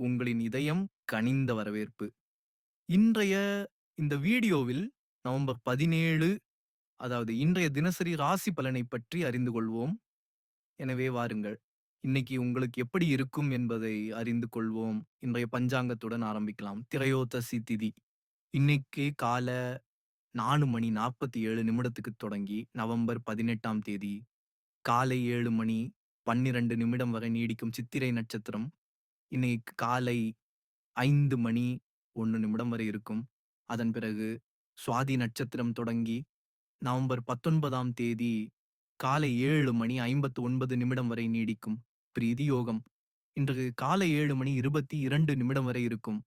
உங்களின் இதயம் கனிந்த வரவேற்பு. இன்றைய இந்த வீடியோவில் நவம்பர் 17 அதாவது இன்றைய தினசரி ராசி பலனைப் பற்றி அறிந்து கொள்வோம். எனவே வாருங்கள். இன்னைக்கு உங்களுக்கு எப்படி இருக்கும் என்பதை அறிந்து கொள்வோம். இன்றைய பஞ்சாங்கத்துடன் ஆரம்பிக்கலாம். திரையோதசி திதி. இன்னைக்கு கால நாலு மணி 47 நிமிடத்துக்கு தொடங்கி நவம்பர் 18ஆம் தேதி காலை ஏழு மணி 12 நிமிடம் வரை நீடிக்கும் சித்திரை நட்சத்திரம். இன்னைக்கு காலை 5 மணி 1 நிமிடம் வரை இருக்கும். அதன் பிறகு சுவாதி நட்சத்திரம் தொடங்கி நவம்பர் 19ஆம் தேதி காலை 7 மணி 59 நிமிடம் வரை நீடிக்கும். பிரீதி யோகம். இன்று காலை 7 மணி 22 நிமிடம் வரை இருக்கும்.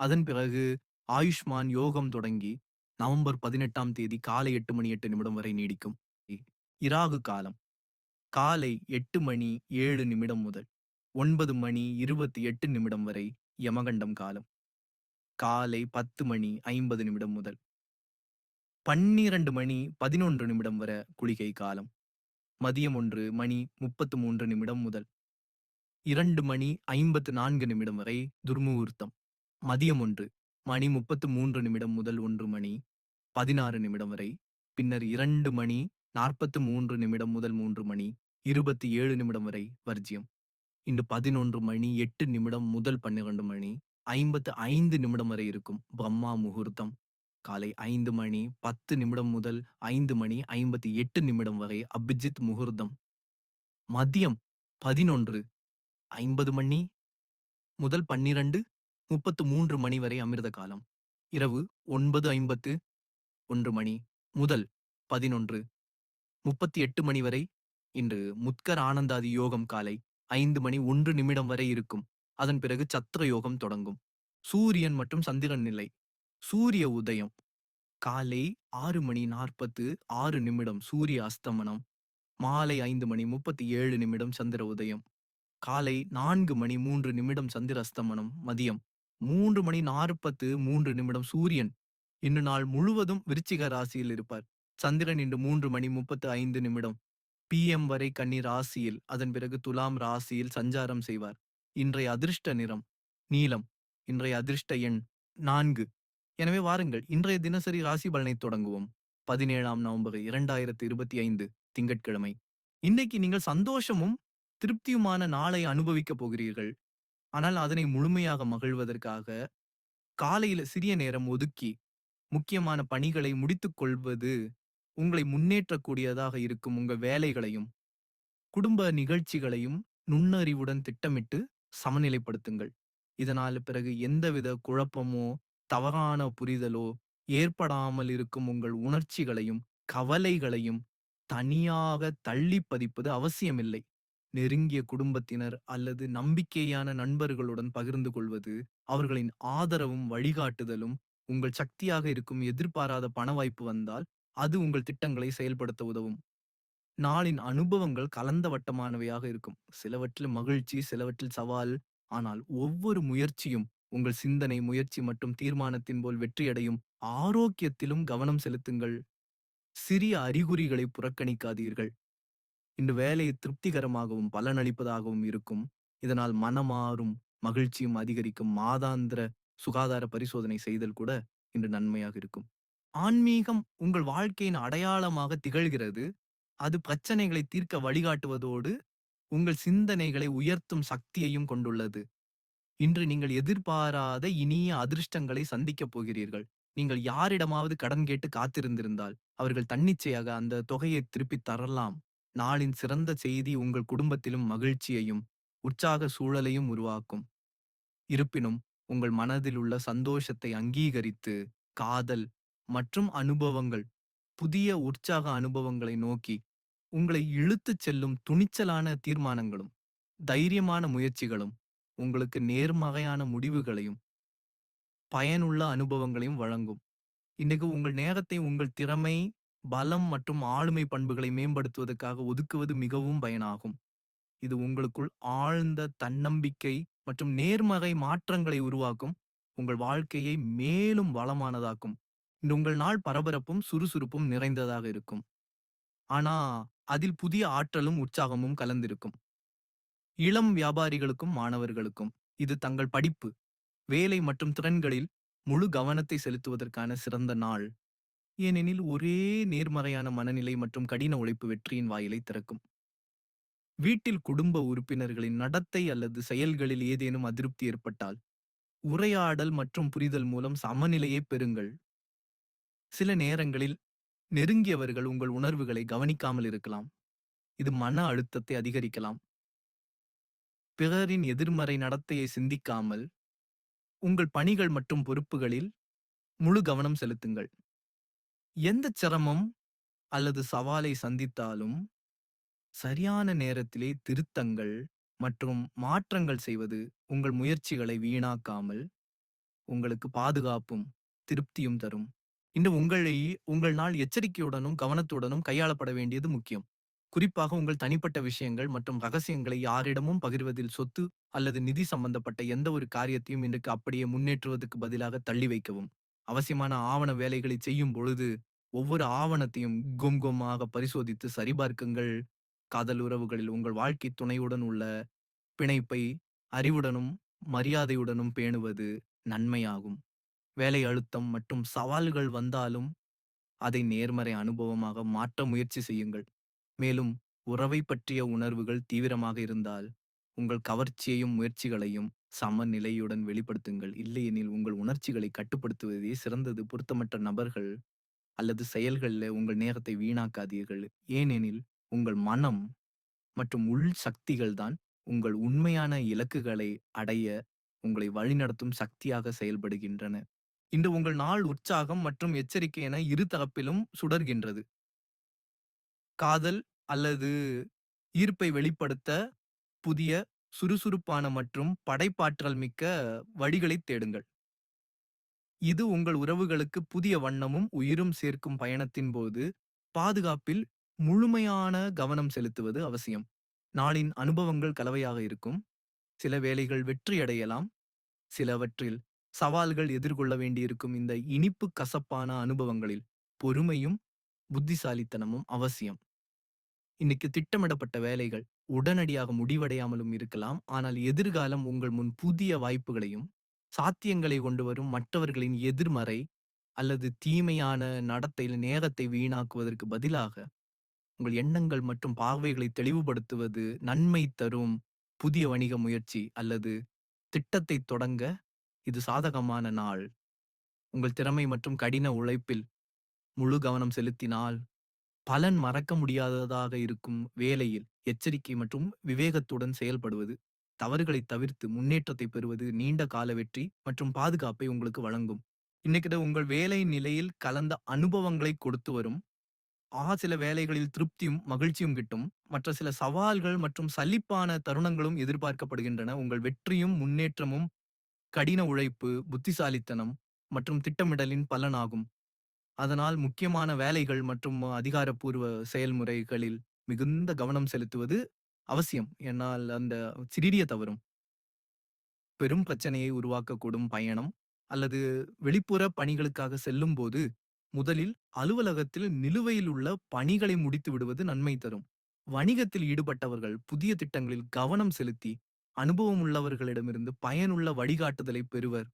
அதன் பிறகு ஆயுஷ்மான் யோகம் தொடங்கி நவம்பர் 18ஆம் தேதி காலை 8 மணி 8 நிமிடம் வரை நீடிக்கும். இராகு காலம். காலை 8 மணி 7 நிமிடம் முதல் ஒன்பது மணி இருபத்தி எட்டு நிமிடம் வரை யமகண்டம் காலம். காலை பத்து மணி ஐம்பது நிமிடம் முதல். பன்னிரண்டு மணி பதினொன்று நிமிடம் வர குளிகை காலம். மதியம் ஒன்று மணி முப்பத்து மூன்று நிமிடம் முதல். இரண்டு மணி ஐம்பத்து நான்கு நிமிடம் வரை துர்முகூர்த்தம். மதியம் ஒன்று மணி முப்பத்து மூன்று நிமிடம் முதல் ஒன்று மணி பதினாறு நிமிடம் வரை. பின்னர் இரண்டு மணி நாற்பத்து மூன்று நிமிடம் முதல் மூன்று மணி இருபத்தி ஏழு நிமிடம் வரை வர்ஜியம் இன்று பதினொன்று மணி எட்டு நிமிடம் முதல் பன்னிரண்டு மணி ஐம்பத்து ஐந்து நிமிடம் வரை இருக்கும் பிரம்மா முகூர்த்தம். காலை ஐந்து மணி பத்து நிமிடம் முதல் ஐந்து மணி ஐம்பத்தி எட்டு நிமிடம் வரை அபிஜித் முகூர்த்தம். மதியம் பதினொன்று ஐம்பது மணி முதல் பன்னிரண்டு முப்பத்து மூன்று மணி வரை அமிர்த காலம். இரவு ஒன்பது ஐம்பத்து ஒன்று மணி முதல் பதினொன்று முப்பத்தி எட்டு மணி வரை இன்று முத்கர் ஆனந்தாதி யோகம் காலை ஐந்து மணி ஒன்று நிமிடம் வரை இருக்கும். அதன் பிறகு சத்திர யோகம் தொடங்கும். சூரியன் மற்றும் சந்திரன் நிலை. சூரிய உதயம் காலை ஆறு மணி 46 நிமிடம் சூரிய அஸ்தமனம். மாலை ஐந்து மணி 37 நிமிடம் சந்திர உதயம். காலை நான்கு மணி மூன்று நிமிடம் சந்திர அஸ்தமனம் மதியம் மூன்று மணி 43 நிமிடம் சூரியன் இன்று நாள் முழுவதும் விருச்சிக ராசியில் இருப்பார். சந்திரன் இன்று மூன்று மணி 35 நிமிடம் பிஎம் வரை கன்னி ராசியில் அதன் பிறகு துலாம் ராசியில் சஞ்சாரம் செய்வார். இன்றைய அதிர்ஷ்ட நிறம் நீலம். இன்றைய அதிர்ஷ்ட எண் நான்கு. எனவே வாருங்கள் இன்றைய தினசரி ராசி பலனை தொடங்குவோம். 17ஆம் நவம்பர் 2025 திங்கட்கிழமை. இன்னைக்கு நீங்கள் சந்தோஷமும் திருப்தியுமான நாளை அனுபவிக்கப் போகிறீர்கள். ஆனால் அதனை முழுமையாக மகிழ்வதற்காக காலையில சிறிய நேரம் ஒதுக்கி முக்கியமான பணிகளை முடித்துக் கொள்வது உங்களை முன்னேற்றக்கூடியதாக இருக்கும் உங்க வேலைகளையும் குடும்ப நிகழ்ச்சிகளையும் நுண்ணறிவுடன் திட்டமிட்டு சமநிலைப்படுத்துங்கள். இதனால் பிறகு எந்தவித குழப்பமோ தவறான புரிதலோ ஏற்படாமல் இருக்கும் உங்கள் உணர்ச்சிகளையும் கவலைகளையும் தனியாக தள்ளி பதிப்பது அவசியமில்லை. நெருங்கிய குடும்பத்தினர் அல்லது நம்பிக்கையான நண்பர்களுடன் பகிர்ந்து கொள்வது அவர்களின் ஆதரவும் வழிகாட்டுதலும் உங்கள் சக்தியாக இருக்கும் எதிர்பாராத பண வாய்ப்பு வந்தால் அது உங்கள் திட்டங்களை செயல்படுத்த உதவும். நாளின் அனுபவங்கள் கலந்த வட்டமானவையாக இருக்கும். சிலவற்றில் மகிழ்ச்சி சிலவற்றில் சவால் ஆனால் ஒவ்வொரு முயற்சியும் உங்கள் சிந்தனை முயற்சி மற்றும் தீர்மானத்தின் போல் வெற்றியடையும் ஆரோக்கியத்திலும் கவனம் செலுத்துங்கள். சிறிய அறிகுறிகளை புறக்கணிக்காதீர்கள். இன்று வேலை திருப்திகரமாகவும் பலனளிப்பதாகவும் இருக்கும். இதனால் மனமாறும் மகிழ்ச்சியும் அதிகரிக்கும் மாதாந்திர சுகாதார பரிசோதனை செய்தல் கூட இன்று நன்மையாக இருக்கும். ஆன்மீகம் உங்கள் வாழ்க்கையின் அடையாளமாக திகழ்கிறது. அது பிரச்சனைகளை தீர்க்க வழிகாட்டுவதோடு உங்கள் சிந்தனைகளை உயர்த்தும் சக்தியையும் கொண்டுள்ளது. இன்று நீங்கள் எதிர்பாராத இனிய அதிர்ஷ்டங்களை சந்திக்கப் போகிறீர்கள். நீங்கள் யாரிடமாவது கடன் கேட்டு காத்திருந்திருந்தால் அவர்கள் தன்னிச்சையாக அந்த தொகையை திருப்பித் தரலாம். நாளின் சிறந்த செய்தி உங்கள் குடும்பத்திலும் மகிழ்ச்சியையும் உற்சாக சூழலையும் உருவாக்கும். இருப்பினும் உங்கள் மனதில் உள்ள சந்தோஷத்தை அங்கீகரித்து காதல் மற்றும் அனுபவங்கள் புதிய உற்சாக அனுபவங்களை நோக்கி உங்களை இழுத்துச் செல்லும் துணிச்சலான தீர்மானங்களும் தைரியமான முயற்சிகளும் உங்களுக்கு நேர்மறையான முடிவுகளையும் பயனுள்ள அனுபவங்களையும் வழங்கும். இன்னைக்கு உங்கள் நேரத்தை உங்கள் திறமை பலம் மற்றும் ஆளுமை பண்புகளை மேம்படுத்துவதற்காக ஒதுக்குவது மிகவும் பயனாகும். இது உங்களுக்குள் ஆழ்ந்த தன்னம்பிக்கை மற்றும் நேர்மறை மாற்றங்களை உருவாக்கும். உங்கள் வாழ்க்கையை மேலும் வளமானதாக்கும். இன்று உங்கள் நாள் பரபரப்பும் சுறுசுறுப்பும் நிறைந்ததாக இருக்கும். ஆனா அதில் புதிய ஆற்றலும் உற்சாகமும் கலந்திருக்கும். இளம் வியாபாரிகளுக்கும் மாணவர்களுக்கும் இது தங்கள் படிப்பு, வேலை மற்றும் திறன்களில் முழு கவனத்தை செலுத்துவதற்கான சிறந்த நாள். ஏனெனில் ஒரே நேர்மறையான மனநிலை மற்றும் கடின உழைப்பு வெற்றியின் வாயிலை திறக்கும். வீட்டில் குடும்ப உறுப்பினர்களின் நடத்தை அல்லது செயல்களில் ஏதேனும் அதிருப்தி ஏற்பட்டால், உரையாடல் மற்றும் புரிதல் மூலம் சமநிலையை பெறுங்கள். சில நேரங்களில் நெருங்கியவர்கள் உங்கள் உணர்வுகளை கவனிக்காமல் இருக்கலாம். இது மன அழுத்தத்தை அதிகரிக்கலாம். பிறரின் எதிர்மறை நடத்தையை சிந்திக்காமல், உங்கள் பணிகள் மற்றும் பொறுப்புகளில் முழு கவனம் செலுத்துங்கள். எந்த சிரமம் அல்லது சவாலை சந்தித்தாலும், சரியான நேரத்திலே திருத்தங்கள் மற்றும் மாற்றங்கள் செய்வது உங்கள் முயற்சிகளை வீணாக்காமல், உங்களுக்கு பாதுகாப்பும், திருப்தியும் தரும். இன்று உங்களை உங்கள் நாள் எச்சரிக்கையுடனும், கவனத்துடனும் கையாளப்பட வேண்டியது முக்கியம். குறிப்பாக உங்கள் தனிப்பட்ட விஷயங்கள் மற்றும் ரகசியங்களை யாரிடமும் பகிர்வதில் சொத்து அல்லது நிதி சம்பந்தப்பட்ட எந்த ஒரு காரியத்தையும் இன்றைக்கு அப்படியே முன்னேற்றுவதற்கு பதிலாக தள்ளி வைக்கவும். அவசியமான ஆவண வேலைகளை செய்யும் பொழுது, ஒவ்வொரு ஆவணத்தையும் கும் கும்மாக பரிசோதித்து சரிபார்க்குங்கள். காதல் உறவுகளில் உங்கள் வாழ்க்கை துணையுடன் உள்ள பிணைப்பை அறிவுடனும், மரியாதையுடனும் பேணுவது நன்மையாகும். வேலை அழுத்தம் மற்றும் சவால்கள் வந்தாலும், அதை நேர்மறை அனுபவமாக மாற்ற முயற்சி செய்யுங்கள். மேலும், உறவைப் பற்றிய உணர்வுகள் தீவிரமாக இருந்தால், உங்கள் கவர்ச்சியையும் முயற்சிகளையும் சமநிலையுடன் வெளிப்படுத்துங்கள். இல்லையெனில் உங்கள் உணர்ச்சிகளை கட்டுப்படுத்துவதே சிறந்தது. பொருத்தமற்ற நபர்கள் அல்லது செயல்களில் உங்கள் நேரத்தை வீணாக்காதீர்கள். ஏனெனில், உங்கள் மனம் மற்றும் உள் சக்திகள் தான் உங்கள் உண்மையான இலக்குகளை அடைய உங்களை வழிநடத்தும் சக்தியாக செயல்படுகின்றன. இன்று உங்கள் நாள் உற்சாகம் மற்றும் எச்சரிக்கை என இரு தரப்பிலும் சுடர்கின்றது. காதல் அல்லது ஈர்ப்பை வெளிப்படுத்த புதிய, சுறுசுறுப்பான மற்றும் படைப்பாற்றல் மிக்க வழிகளைத் தேடுங்கள். இது உங்கள் உறவுகளுக்கு புதிய வண்ணமும், உயிரும் சேர்க்கும் பயணத்தின் போது, பாதுகாப்பில் முழுமையான கவனம் செலுத்துவது அவசியம். நாளின் அனுபவங்கள் கலவையாக இருக்கும். சில வேலைகள் வெற்றியடையலாம். சிலவற்றில் சவால்கள் எதிர்கொள்ள வேண்டியிருக்கும். இந்த இனிப்பு கசப்பான அனுபவங்களில் பொறுமையும், புத்திசாலித்தனமும் அவசியம். இன்னைக்கு திட்டமிடப்பட்ட வேலைகள் உடனடியாக முடிவடையாமலும் இருக்கலாம். ஆனால் எதிர்காலம் உங்கள் முன் புதிய வாய்ப்புகளையும், சாத்தியங்களை கொண்டு வரும். மற்றவர்களின் எதிர்மறை அல்லது தீமையான நடத்தையில் நேரத்தை வீணாக்குவதற்கு பதிலாக, உங்கள் எண்ணங்கள் மற்றும் பார்வைகளை தெளிவுபடுத்துவது நன்மை தரும். புதிய வணிக முயற்சி அல்லது திட்டத்தை தொடங்க இது சாதகமான நாள். உங்கள் திறமை மற்றும் கடின உழைப்பில் முழு கவனம் செலுத்தினால், பலன் மறக்க முடியாததாக இருக்கும். வேலையில் எச்சரிக்கை மற்றும் விவேகத்துடன் செயல்படுவது, தவறுகளைத் தவிர்த்து முன்னேற்றத்தை பெறுவது நீண்ட கால வெற்றி மற்றும் பாதுகாப்பை உங்களுக்கு வழங்கும். இன்னைக்கு உங்கள் வேலை நிலையில் கலந்த அனுபவங்களை கொடுத்து வரும். ஆ சில வேலைகளில் திருப்தியும், மகிழ்ச்சியும் கிட்டும். மற்ற சில சவால்கள் மற்றும் சலிப்பான தருணங்களும் எதிர்பார்க்கப்படுகின்றன. உங்கள் வெற்றியும், முன்னேற்றமும் கடின உழைப்பு, புத்திசாலித்தனம் மற்றும் திட்டமிடலின் பலனாகும். அதனால் முக்கியமான வேலைகள் மற்றும் அதிகாரப்பூர்வ செயல்முறைகளில் மிகுந்த கவனம் செலுத்துவது அவசியம். என்னால் அந்த சிறிய தவறும் பெரும் பிரச்சனையை உருவாக்கக்கூடும் பயணம் அல்லது வெளிப்புற பணிகளுக்காக செல்லும்போது, முதலில் அலுவலகத்தில் நிலுவையில் உள்ள பணிகளை முடித்து விடுவது நன்மை தரும். வணிகத்தில் ஈடுபட்டவர்கள் புதிய திட்டங்களில் கவனம் செலுத்தி, அனுபவம் உள்ளவர்களிடமிருந்து பயனுள்ள வழிகாட்டுதலை பெறுவர்.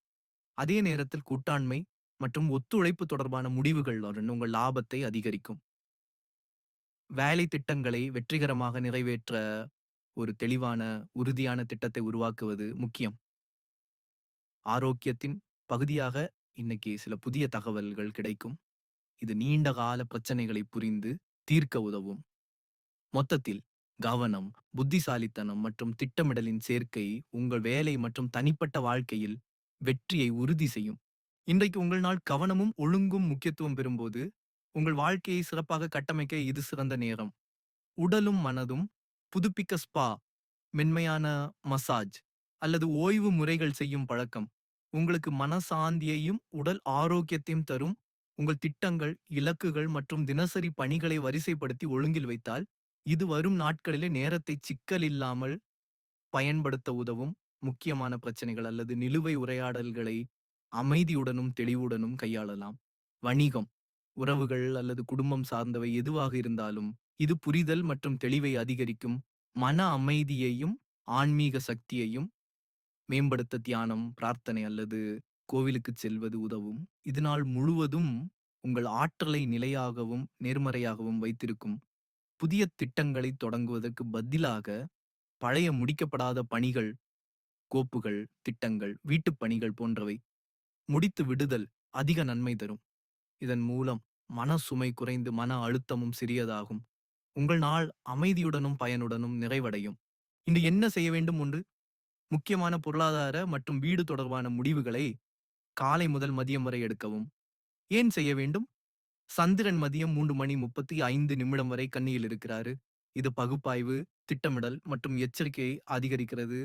அதே நேரத்தில் கூட்டாண்மை மற்றும் ஒத்துழைப்பு தொடர்பான முடிவுகளுடன் உங்கள் லாபத்தை அதிகரிக்கும். வேலை திட்டங்களை வெற்றிகரமாக நிறைவேற்ற ஒரு தெளிவான, உறுதியான திட்டத்தை உருவாக்குவது முக்கியம். ஆரோக்கியத்தின் பகுதியாக இன்னைக்கு சில புதிய தகவல்கள் கிடைக்கும். இது நீண்ட கால பிரச்சனைகளை புரிந்து தீர்க்க உதவும். மொத்தத்தில் கவனம், புத்திசாலித்தனம் மற்றும் திட்டமிடலின் சேர்க்கை உங்கள் வேலை மற்றும் தனிப்பட்ட வாழ்க்கையில் வெற்றியை உறுதி செய்யும். இன்றைக்கு உங்கள் நாள் கவனமும், ஒழுங்கும் முக்கியத்துவம் பெறும்போது, உங்கள் வாழ்க்கையை சிறப்பாக கட்டமைக்க இது சிறந்த நேரம். உடலும், மனதும் புதுப்பிக்க ஸ்பா, மென்மையான மசாஜ் அல்லது ஓய்வு முறைகள் செய்யும் பழக்கம் உங்களுக்கு மனசாந்தியையும், உடல் ஆரோக்கியத்தையும் தரும். உங்கள் திட்டங்கள், இலக்குகள் மற்றும் தினசரி பணிகளை வரிசைப்படுத்தி ஒழுங்கில் வைத்தால், இது வரும் நாட்களிலே நேரத்தை சிக்கல் இல்லாமல் பயன்படுத்த உதவும். முக்கியமான பிரச்சனைகள் அல்லது நிலுவை உரையாடல்களை அமைதியுடனும், தெளிவுடனும் கையாளலாம். வணிகம், உறவுகள் அல்லது குடும்பம் சார்ந்தவை எதுவாக இருந்தாலும், இது புரிதல் மற்றும் தெளிவை அதிகரிக்கும். மன அமைதியையும், ஆன்மீக சக்தியையும் மேம்படுத்த தியானம், பிரார்த்தனை அல்லது கோவிலுக்குச் செல்வது உதவும். இதனால் முழுவதும் உங்கள் ஆற்றலை நிலையாகவும், நேர்மறையாகவும் வைத்திருக்கும். புதிய திட்டங்களை தொடங்குவதற்கு பதிலாக, பழைய முடிக்கப்படாத பணிகள், கோப்புகள், திட்டங்கள், வீட்டுப் பணிகள் போன்றவை முடித்து விடுதல் அதிக நன்மை தரும். இதன் மூலம் மன சுமை குறைந்து மன அழுத்தமும் சிறியதாகும். உங்கள் நாள் அமைதியுடனும், பயனுடனும் நிறைவடையும். இன்று என்ன செய்ய வேண்டும் ஒன்று முக்கியமான பொருளாதார மற்றும் வீடு தொடர்பான முடிவுகளை காலை முதல் மதியம் வரை எடுக்கவும். ஏன் செய்ய வேண்டும்? சந்திரன் மதியம் மூன்று மணி 35 நிமிடம் வரை கண்ணியில் இருக்கிறாரு. இது பகுப்பாய்வு, திட்டமிடல் மற்றும் எச்சரிக்கையை அதிகரிக்கிறது.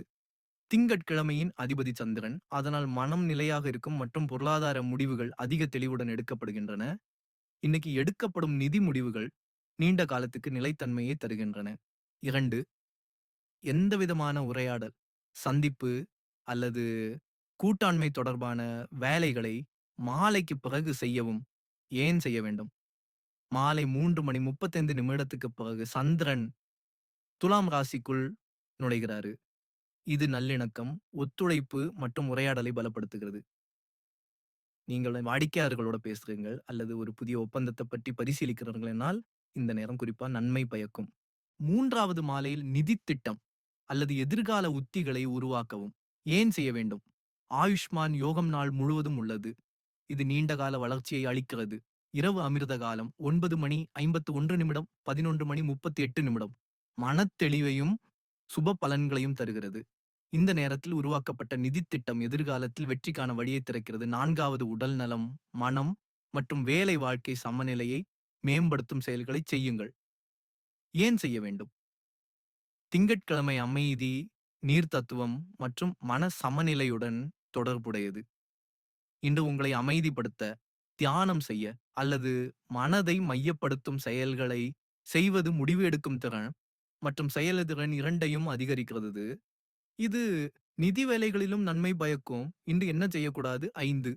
திங்கட்கிழமையின் அதிபதி சந்திரன். அதனால் மனம் நிலையாக இருக்கும் மற்றும் பொருளாதார முடிவுகள் அதிக தெளிவுடன் எடுக்கப்படுகின்றன. இன்னைக்கு எடுக்கப்படும் நிதி முடிவுகள் நீண்ட காலத்துக்கு நிலைத்தன்மையை தருகின்றன. இரண்டு எந்தவிதமான உரையாடல், சந்திப்பு அல்லது கூட்டாண்மை தொடர்பான வேலைகளை மாலைக்கு பிறகு செய்யவும். ஏன் செய்ய வேண்டும்? மாலை மூன்று மணி 35 நிமிடத்துக்கு பிறகு சந்திரன் துலாம் ராசிக்குள் நுழைகிறாரு. இது நல்லிணக்கம், ஒத்துழைப்பு மற்றும் உரையாடலை பலப்படுத்துகிறது. நீங்கள் வாடிக்கையாளர்களோட பேசுறீங்கள் அல்லது ஒரு புதிய ஒப்பந்தத்தை பற்றி பரிசீலிக்கிறீர்கள் இந்த நேரம் குறிப்பா நன்மை பயக்கும். மூன்றாவது மாலையில் நிதி திட்டம் அல்லது எதிர்கால உத்திகளை உருவாக்கவும். ஏன் செய்ய வேண்டும்? ஆயுஷ்மான் யோகம் நாள் முழுவதும் உள்ளது. இது நீண்டகால வளர்ச்சியை அளிக்கிறது. இரவு அமிர்த காலம் ஒன்பது மணி 51 நிமிடம் 11 மணி 38 நிமிடம். மனத்தெளிவையும், சுப பலன்களையும் தருகிறது. இந்த நேரத்தில் உருவாக்கப்பட்ட நிதி திட்டம் எதிர்காலத்தில் வெற்றிக்கான வழியை திறக்கிறது. நான்காவது உடல் நலம், மனம் மற்றும் வேலை வாழ்க்கை சமநிலையை மேம்படுத்தும் செயல்களை செய்யுங்கள். ஏன் செய்ய வேண்டும்? திங்கட்கிழமை அமைதி, நீர் தத்துவம் மற்றும் மன சமநிலையுடன் தொடர்புடையது. இன்று உங்களை அமைதிப்படுத்த, தியானம் செய்ய அல்லது மனதை மையப்படுத்தும் செயல்களை செய்வது முடிவு எடுக்கும் திறன் மற்றும் செயலதிறன் இரண்டையும் அதிகரிக்கிறது. இது நிதி வேலைகளிலும் நன்மை பயக்கும். இன்று என்ன செய்யக்கூடாது? ஐந்து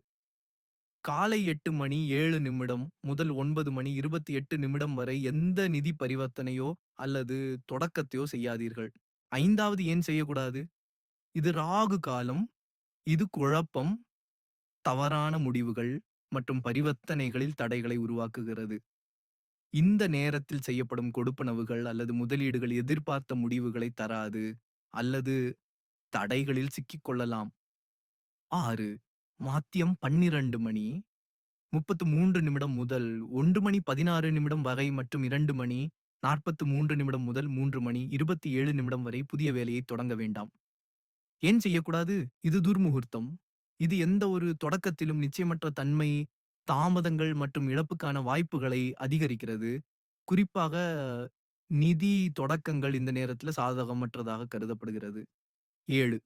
காலை எட்டு மணி ஏழு நிமிடம் முதல் ஒன்பது மணி 28 நிமிடம் வரை எந்த நிதி பரிவர்த்தனையோ அல்லது தொடக்கத்தையோ செய்யாதீர்கள். ஐந்தாவது ஏன் செய்யக்கூடாது? இது ராகு காலம். இது குழப்பம், தவறான முடிவுகள் மற்றும் பரிவர்த்தனைகளில் தடைகளை உருவாக்குகிறது. இந்த நேரத்தில் செய்யப்படும் கொடுப்பனவுகள் அல்லது முதலீடுகள் எதிர்பார்த்த முடிவுகளை தராது அல்லது தடைகளில் சிக்கிக் கொள்ளலாம். 6 மாத்தியம் 12 மணி 33 நிமிடம் முதல் ஒன்று மணி 16 நிமிடம் வரை மற்றும் இரண்டு மணி 43 நிமிடம் முதல் மூன்று மணி 27 நிமிடம் வரை புதிய வேலையை தொடங்க வேண்டாம். ஏன் செய்யக்கூடாது? இது துர்முகூர்த்தம். இது எந்த ஒரு தொடக்கத்திலும் நிச்சயமற்ற தன்மை, தாமதங்கள் மற்றும் இழப்புக்கான வாய்ப்புகளை அதிகரிக்கிறது. குறிப்பாக நிதி தொடக்கங்கள் இந்த நேரத்தில் சாதகமற்றதாக கருதப்படுகிறது. ஏழு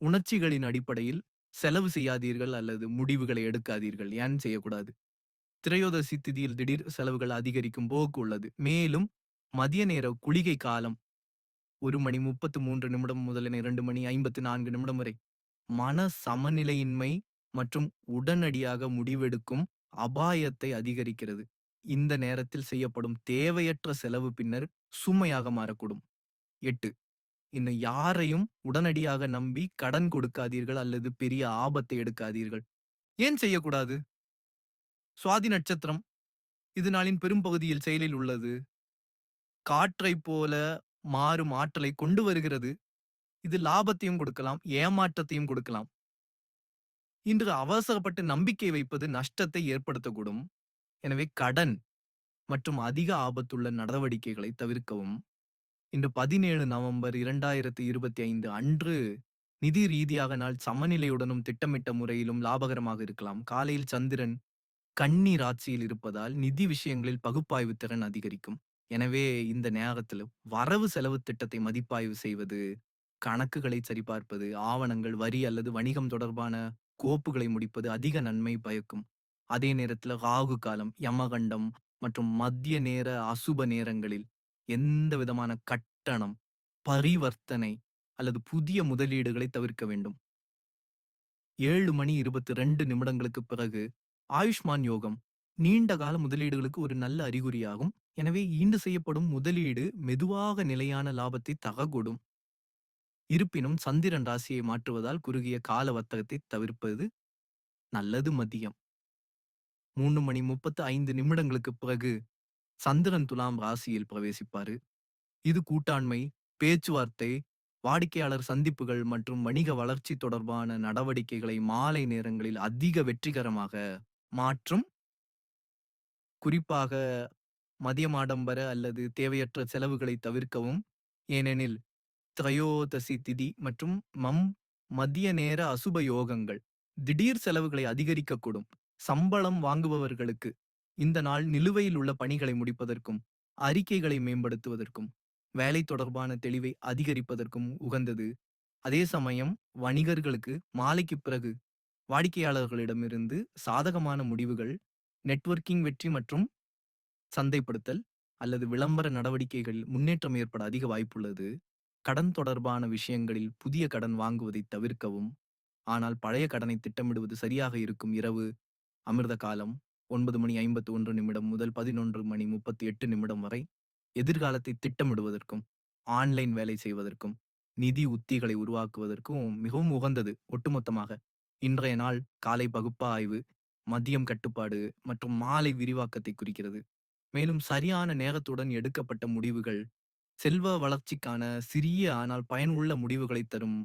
உணர்ச்சிகளின் அடிப்படையில் செலவு செய்யாதீர்கள் அல்லது முடிவுகளை எடுக்காதீர்கள். ஏன் செய்யக்கூடாது? திரையோதசி திதியில் திடீர் செலவுகள் அதிகரிக்கும் போக்கு உள்ளது. மேலும் மதிய நேர குளிகை காலம் ஒரு மணி 33 நிமிடம் முதலின இரண்டு மணி 54 நிமிடம் வரை மன சமநிலையின்மை மற்றும் உடனடியாக முடிவெடுக்கும் அபாயத்தை அதிகரிக்கிறது. இந்த நேரத்தில் செய்யப்படும் தேவையற்ற செலவு பின்னர் சுமையாக மாறக்கூடும். எட்டு இன்னும் யாரையும் உடனடியாக நம்பி கடன் கொடுக்காதீர்கள் அல்லது பெரிய ஆபத்தை எடுக்காதீர்கள். ஏன் செய்யக்கூடாது? சுவாதி நட்சத்திரம் இது நாளின் பெரும்பகுதியில் செயலில் உள்ளது. காற்றைப் போல மாறும் ஆற்றலை கொண்டு வருகிறது. இது லாபத்தையும் கொடுக்கலாம், ஏமாற்றத்தையும் கொடுக்கலாம். இன்று அவசரப்பட்டு நம்பிக்கை வைப்பது நஷ்டத்தை ஏற்படுத்தக்கூடும். எனவே கடன் மற்றும் அதிக ஆபத்துள்ள நடவடிக்கைகளை தவிர்க்கவும். இன்று 17 நவம்பர் 2025 அன்று நிதி ரீதியாக நாள் சமநிலையுடனும் திட்டமிட்ட முறையிலும் லாபகரமாக இருக்கலாம். காலையில் சந்திரன் கன்னி ஆட்சியில் இருப்பதால் நிதி விஷயங்களில் பகுப்பாய்வு திறன் அதிகரிக்கும். எனவே இந்த நேரத்தில் வரவு செலவு திட்டத்தை மதிப்பாய்வு செய்வது, கணக்குகளை சரிபார்ப்பது, ஆவணங்கள், வரி அல்லது வணிகம் தொடர்பான கோப்புகளை முடிப்பது அதிக நன்மை பயக்கும். அதே நேரத்தில் ராகு காலம், யமகண்டம் மற்றும் மத்திய நேர அசுப நேரங்களில் எந்த விதமான கட்டணம், பரிவர்த்தனை அல்லது புதிய முதலீடுகளை தவிர்க்க வேண்டும். ஏழு மணி 22 நிமிடங்களுக்கு பிறகு ஆயுஷ்மான் யோகம் நீண்ட கால முதலீடுகளுக்கு ஒரு நல்ல அறிகுறியாகும். எனவே ஈண்டு செய்யப்படும் முதலீடு மெதுவாக நிலையான லாபத்தை தரக்கூடும். இருப்பினும் சந்திரன் ராசியை மாற்றுவதால் குறுகிய கால வர்த்தகத்தை தவிர்ப்பது நல்லது மதியம். மூணு மணி முப்பத்து ஐந்து நிமிடங்களுக்கு பிறகு சந்திரன் துலாம் ராசியில் பிரவேசிப்பாரு. இது கூட்டாண்மை பேச்சுவார்த்தை வாடிக்கையாளர் சந்திப்புகள் மற்றும் வணிக வளர்ச்சி தொடர்பான நடவடிக்கைகளை மாலை நேரங்களில் அதிக வெற்றிகரமாக மாற்றும். குறிப்பாக மதியமாடம்பர அல்லது தேவையற்ற செலவுகளை தவிர்க்கவும். ஏனெனில் திரையோதசி திதி மற்றும் மம் மதிய நேர அசுப யோகங்கள் திடீர் செலவுகளை அதிகரிக்கக்கூடும். சம்பளம் வாங்குபவர்களுக்கு இந்த நாள் நிலுவையில் உள்ள பணிகளை முடிப்பதற்கும் அறிக்கைகளை மேம்படுத்துவதற்கும் வேலை தொடர்பான தெளிவை அதிகரிப்பதற்கும் உகந்தது. அதே சமயம் வணிகர்களுக்கு மாலைக்கு பிறகு வாடிக்கையாளர்களிடமிருந்து சாதகமான முடிவுகள் நெட்வொர்க்கிங் வெற்றி மற்றும் சந்தைப்படுத்தல் அல்லது விளம்பர நடவடிக்கைகளில் முன்னேற்றம் ஏற்பட அதிக வாய்ப்புள்ளது. கடன் தொடர்பான விஷயங்களில் புதிய கடன் வாங்குவதை தவிர்க்கவும் ஆனால் பழைய கடனை திட்டமிடுவது சரியாக இருக்கும் இரவு அமிர்த காலம் ஒன்பது மணி ஐம்பத்தி ஒன்று நிமிடம் முதல் பதினொன்று மணி முப்பத்தி எட்டு நிமிடம் வரை எதிர்காலத்தை திட்டமிடுவதற்கும் ஆன்லைன் வேலை செய்வதற்கும் நிதி உத்திகளை உருவாக்குவதற்கும் மிகவும் உகந்தது. ஒட்டுமொத்தமாக இன்றைய நாள் காலை பகுப்பாய்வு மதியம் கட்டுப்பாடு மற்றும் மாலை விரிவாக்கத்தை குறிக்கிறது. மேலும் சரியான நேரத்துடன் எடுக்கப்பட்ட முடிவுகள் செல்வ வளர்ச்சிக்கான சிறிய ஆனால் பயனுள்ள முடிவுகளை தரும்